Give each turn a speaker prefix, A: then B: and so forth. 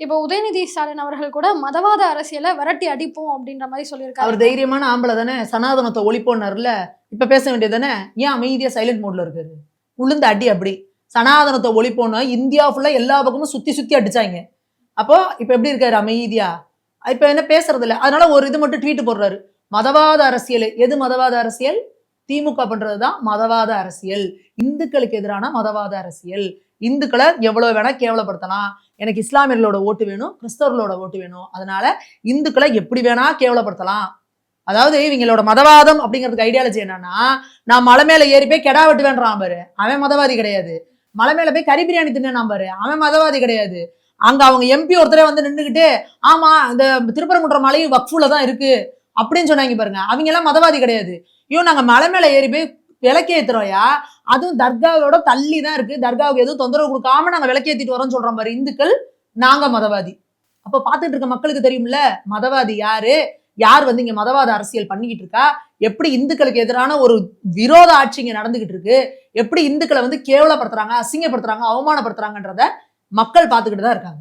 A: இப்போ உதயநிதி ஸ்டாலின் அவர்கள் கூட மதவாத அரசியலை விரட்டி அடிப்போம் அப்படின்ற மாதிரி சொல்லியிருக்காரு.
B: அவர் தைரியமான ஆம்பளை தானே சனாதனத்தை ஒழிப்போன்னார்ல இப்ப பேச வேண்டியது தானே ஏன் அமைதியா சைலண்ட் மோட்ல இருக்காரு? உளுந்த அடி அப்படி. சனாதனத்தை ஒழிப்போன்னு இந்தியா ஃபுல்லா எல்லா பக்கமும் சுத்தி சுத்தி அடிச்சாங்க. அப்போ இப்ப எப்படி இருக்காரு அமைதியா? இப்ப என்ன பேசுறது இல்ல அதனால ஒரு இது மட்டும் ட்வீட் போடுறாரு. மதவாத அரசியல். எது மதவாத அரசியல்? திமுக பண்றதுதான் மதவாத அரசியல். இந்துக்களுக்கு எதிரான மதவாத அரசியல். இந்துக்களை எவ்வளவு வேணா கேவலப்படுத்தலாம். எனக்கு இஸ்லாமியர்களோட ஓட்டு வேணும் கிறிஸ்தவர்களோட ஓட்டு வேணும். அதனால இந்துக்களை எப்படி வேணா கேவலப்படுத்தலாம். அதாவது இவங்களோட மதவாதம் அப்படிங்கிறதுக்கு ஐடியாலஜி என்னன்னா நான் மலை மேல ஏறி போய் கெடா வெட்டு வேண்டாம் பாரு. அவன் மதவாதி கிடையாது. மலை மேல போய் கறி பிரியாணி தின்னான் பாரு. அவன் மதவாதி கிடையாது. அங்க அவங்க எம்பி ஒருத்தரே வந்து நின்றுக்கிட்டு ஆமா இந்த திருப்பரங்குன்ற மலை வக்ஃபுல தான் இருக்கு அப்படின்னு சொன்னாங்க பாருங்க. அவங்க எல்லாம் மதவாதி கிடையாது. ஐயோ நாங்க மலை மேல ஏறி போய் விளக்கேத்துறோயா அதுவும் தர்காவோட தள்ளி தான் இருக்கு. தர்காவுக்கு எதுவும் தொந்தரவு கொடுக்காம நாங்கள் விளக்கேத்திட்டு வரோம்னு சொல்றோம் பாரு இந்துக்கள் நாங்க மதவாதி. அப்போ பார்த்துட்டு இருக்க மக்களுக்கு தெரியும்ல மதவாதி யாரு? யார் வந்து இங்க மதவாத அரசியல் பண்ணிக்கிட்டு இருக்கா? எப்படி இந்துக்களுக்கு எதிரான ஒரு விரோத ஆட்சி இங்க நடந்துகிட்டு இருக்கு? எப்படி இந்துக்களை வந்து கேவலப்படுத்துறாங்க அசிங்கப்படுத்துறாங்க அவமானப்படுத்துறாங்கன்றத மக்கள் பார்த்துக்கிட்டு தான் இருக்காங்க.